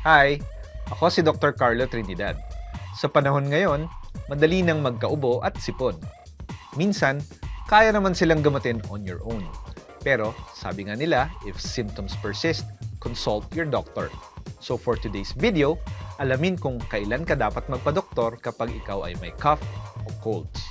Hi! Ako si Dr. Carlo Trinidad. Sa panahon ngayon, madali nang magkaubo at sipon. Minsan, kaya naman silang gamutin on your own. Pero, sabi nga nila, if symptoms persist, consult your doctor. So for today's video, alamin kung kailan ka dapat magpa-doktor kapag ikaw ay may cough o colds.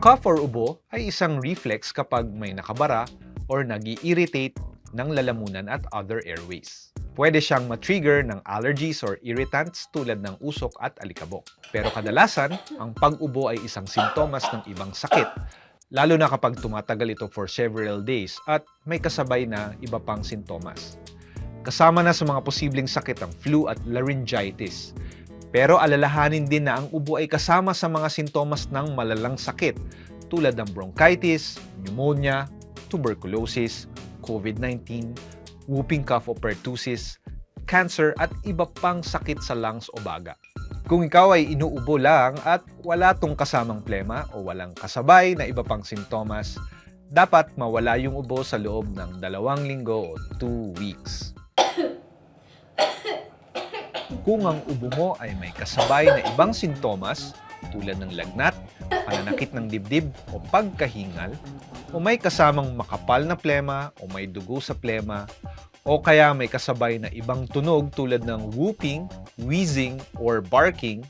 Ang cough or ubo ay isang reflex kapag may nakabara or nag irritate ng lalamunan at other airways. Pwede siyang matrigger ng allergies or irritants tulad ng usok at alikabok. Pero kadalasan, ang pag-ubo ay isang sintomas ng ibang sakit, lalo na kapag tumatagal ito for several days at may kasabay na iba pang sintomas. Kasama na sa mga posibleng sakit ang flu at laryngitis. Pero alalahanin din na ang ubo ay kasama sa mga sintomas ng malalang sakit tulad ng bronchitis, pneumonia, tuberculosis, COVID-19, whooping cough o pertussis, cancer at iba pang sakit sa lungs o baga. Kung ikaw ay inuubo lang at wala tong kasamang plema o walang kasabay na iba pang sintomas, dapat mawala yung ubo sa loob ng dalawang linggo o 2 weeks. Kung ang ubo mo ay may kasabay na ibang sintomas tulad ng lagnat, pananakit ng dibdib o pagkahingal, o may kasamang makapal na plema o may dugo sa plema, o kaya may kasabay na ibang tunog tulad ng whooping, wheezing, or barking,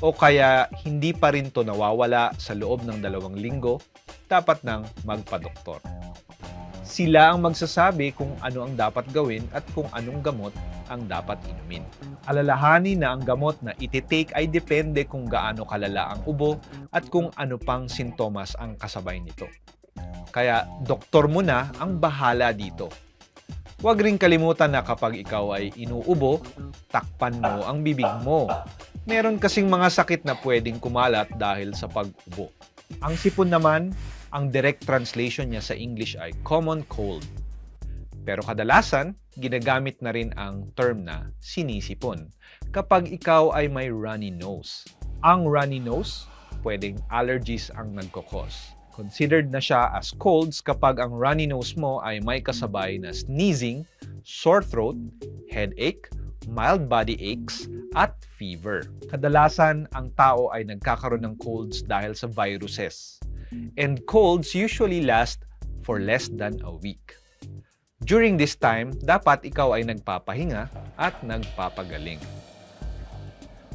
o kaya hindi pa rin to nawawala sa loob ng dalawang linggo, dapat nang magpa-doktor. Sila ang magsasabi kung ano ang dapat gawin at kung anong gamot ang dapat inumin. Alalahanin na ang gamot na iti-take ay depende kung gaano kalala ang ubo at kung ano pang sintomas ang kasabay nito. Kaya doktor mo na ang bahala dito. Huwag ring kalimutan na kapag ikaw ay inuubo, takpan mo ang bibig mo. Meron kasing mga sakit na pwedeng kumalat dahil sa pag-ubo. Ang sipon naman, ang direct translation niya sa English ay common cold. Pero kadalasan, ginagamit na rin ang term na sinisipon kapag ikaw ay may runny nose. Ang runny nose, pwedeng allergies ang nagkokos. Considered na siya as colds kapag ang runny nose mo ay may kasabay na sneezing, sore throat, headache, mild body aches, at fever. Kadalasan, ang tao ay nagkakaroon ng colds dahil sa viruses. And colds usually last for less than a week. During this time, dapat ikaw ay nagpapahinga at nagpapagaling.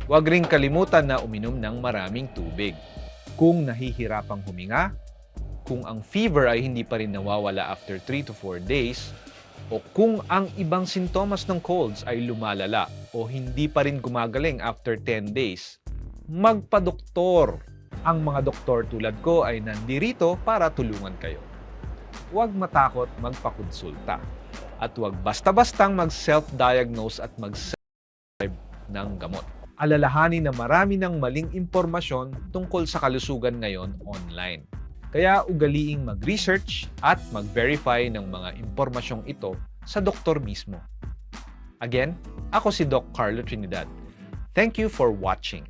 Huwag ring kalimutan na uminom ng maraming tubig. Kung nahihirapang huminga, kung ang fever ay hindi pa rin nawawala after 3 to 4 days, o kung ang ibang sintomas ng colds ay lumalala o hindi pa rin gumagaling after 10 days, magpa-doktor. Ang mga doktor tulad ko ay nandirito para tulungan kayo. Huwag matakot magpakonsulta. At huwag basta-bastang mag-self-diagnose at mag-prescribe ng gamot. Alalahanin na marami ng maling impormasyon tungkol sa kalusugan ngayon online. Kaya ugaliing mag-research at mag-verify ng mga impormasyong ito sa doktor mismo. Again, ako si Doc Carlo Trinidad. Thank you for watching.